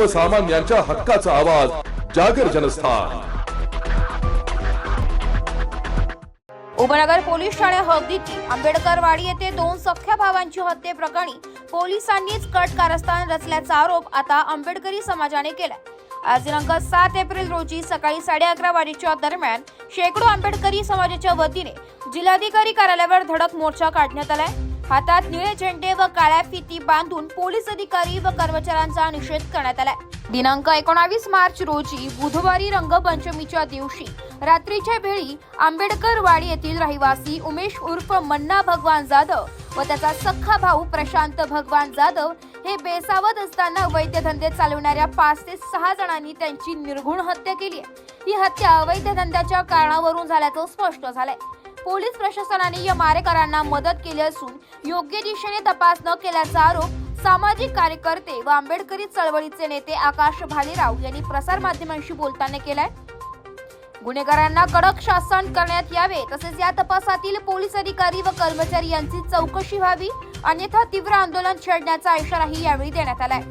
सर्वसामान्यांच्या हक्काचा आवाज जागर जनस्थान. उपनगर पोलीस ठाणे हद्दीतील आंबेडकरवाडी येथे दोन सख्या भावांची हत्येप्रकरणी पोलिसांनीच कट कारस्थान रचल्याचा आरोप आता आंबेडकरी समाजाने केला आज दिनांक सात एप्रिल रोजी सकाळी साडे अकरा वाजेच्या दरम्यान शेकडो आंबेडकरी समाजाच्या वतीने जिल्हाधिकारी कार्यालयावर धडक मोर्चा काढण्यात आलाय. हातात निळे झेंडे व काळ्या फिती बांधून पोलीस अधिकारी व कर्मचाऱ्यांचा निषेध करण्यात आलाय. दिनांक एकोणावीस मार्च रोजी बुधवारी रंगपंचमीच्या दिवशी रात्रीच्या वेळी आंबेडकर वाडी येथील रहिवासी उमेश उर्फ मन्ना भगवान जाधव व त्याचा सख्खा भाऊ प्रशांत भगवान जाधव हे बेसावत असताना अवैध धंदे चालवणाऱ्या पाच ते सहा जणांनी त्यांची निर्घुण हत्या केली आहे. ही हत्या अवैध धंद्याच्या कारणावरून झाल्याचं स्पष्ट झालंय. पोलीस प्रशासनाने या मारेकरांना मदत केली असून योग्य दिशेने तपास न केल्याचा आरोप सामाजिक कार्यकर्ते व आंबेडकरी चळवळीचे नेते आकाश भालेराव यांनी प्रसारमाध्यमांशी बोलताना केलाय. गुन्हेगारांना कडक शासन करण्यात यावे तसेच या तपासातील पोलीस अधिकारी व कर्मचारी यांची चौकशी व्हावी अन्यथा तीव्र आंदोलन छेडण्याचा इशाराही यावेळी देण्यात आलाय.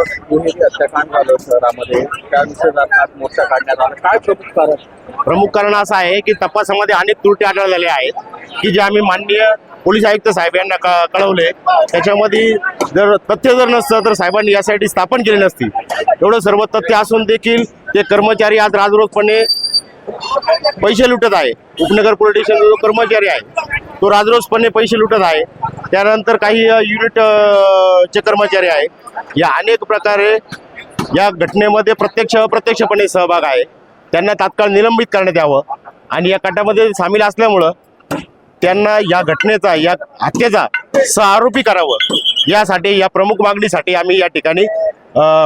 हत्याकांड झालं शहरामध्ये आज मोर्चा काढण्यात आला काय प्रमुख कारण प्रमुख कारण असं आहे की तपासामध्ये अनेक त्रुटी आढळलेल्या आहेत की जे आम्ही माननीय पोलीस आयुक्त साहेब यांना कळवले. त्याच्यामध्ये जर तथ्य जर नसतं तर साहेबांनी यासाठी स्थापन केली नसती एवढं सर्व तथ्य असून देखील ते कर्मचारी आज राजरोजपणे पैसे लुटत आहे. उपनगर पोलीस स्टेशन जो कर्मचारी आहे तो राजरोजपणे पैसे लुटत आहे. त्यानंतर काही युनिट चे कर्मचारी आहे. या अनेक प्रकारे या घटनेमध्ये प्रत्यक्ष अप्रत्यक्षपणे सहभाग आहे. त्यांना तात्काळ निलंबित करण्यात यावं आणि या कटामध्ये सामील असल्यामुळं त्यांना या घटनेचा या हत्येचा सहआरोपी करावं यासाठी या प्रमुख मागणीसाठी आम्ही या ठिकाणी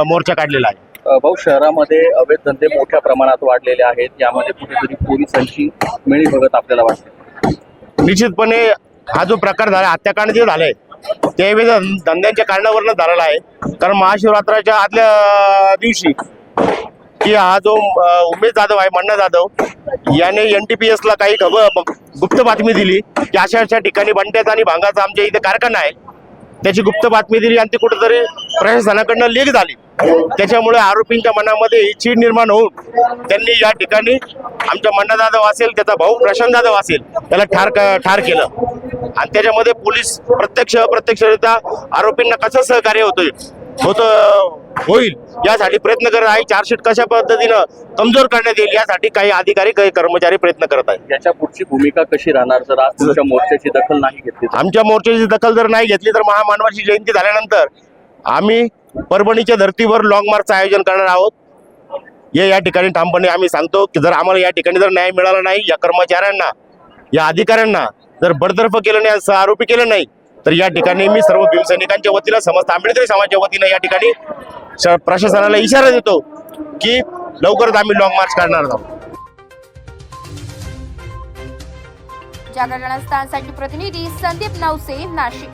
मोर्चा काढलेला आहे. भाऊ शहरामध्ये अवैध धंदे मोठ्या प्रमाणात वाढलेले आहेत. यामध्ये कुठेतरी पोलिसांची मिळी भगत आपल्याला वाटते. निश्चितपणे हा जो प्रकार झाला हत्याकांड जे झालंय ते धंद्यांच्या कारणावरनं झालेला आहे. कारण महाशिवरात्राच्या आदल्या दिवशी की हा जो उमेश जाधव आहे मन्ना जाधव याने एन टी पी एसला काही खबर गुप्त बातमी दिली की अशा अशा ठिकाणी बंट्याचा आणि भांगाचा आमच्या इथे कारखाना आहे. त्याची गुप्त बातमी दिली आणि ती कुठेतरी प्रशासनाकडनं लीक झाली. त्याच्यामुळे आरोपींच्या मनामध्ये ही चीड निर्माण होऊन त्यांनी या ठिकाणी आमच्या मन्ना जाधव असेल त्याचा भाऊ प्रशांत जाधव असेल त्याला ठार ठार केलं. आणि त्याच्यामध्ये पोलीस प्रत्यक्ष अप्रत्यक्षरित्या आरोपींना कसं सहकार्य होतोय होत होईल यासाठी प्रयत्न करत आहे. चार्जशीट कशा पद्धतीनं कमजोर करण्यात येईल यासाठी काही अधिकारी काही कर्मचारी प्रयत्न करत आहेत. याच्या पुढची भूमिका कशी राहणार? जर आज तुमच्या मोर्चाची दखल नाही घेतली? आमच्या मोर्चाची दखल जर नाही घेतली तर महामानवाची जयंती झाल्यानंतर आम्ही परभणीच्या धर्तीवर लॉंग मार्चचं आयोजन करणार आहोत. हे या ठिकाणी ठामपणे आम्ही सांगतो की जर आम्हाला या ठिकाणी जर न्याय मिळाला नाही या कर्मचाऱ्यांना या अधिकाऱ्यांना जर बडतर्फ केलं नाही आरोपी केलं नाही तर या ठिकाणी मी सर्व भीमसैनिकांच्या वतीनं समस्त आंबेडकरी समाजाच्या वतीनं या ठिकाणी प्रशासनाला इशारा देतो की लवकरच आम्ही लॉंग मार्च काढणार आहोत. जागरण स्थानसाठी प्रतिनिधी संदीप नवसे नाशिक.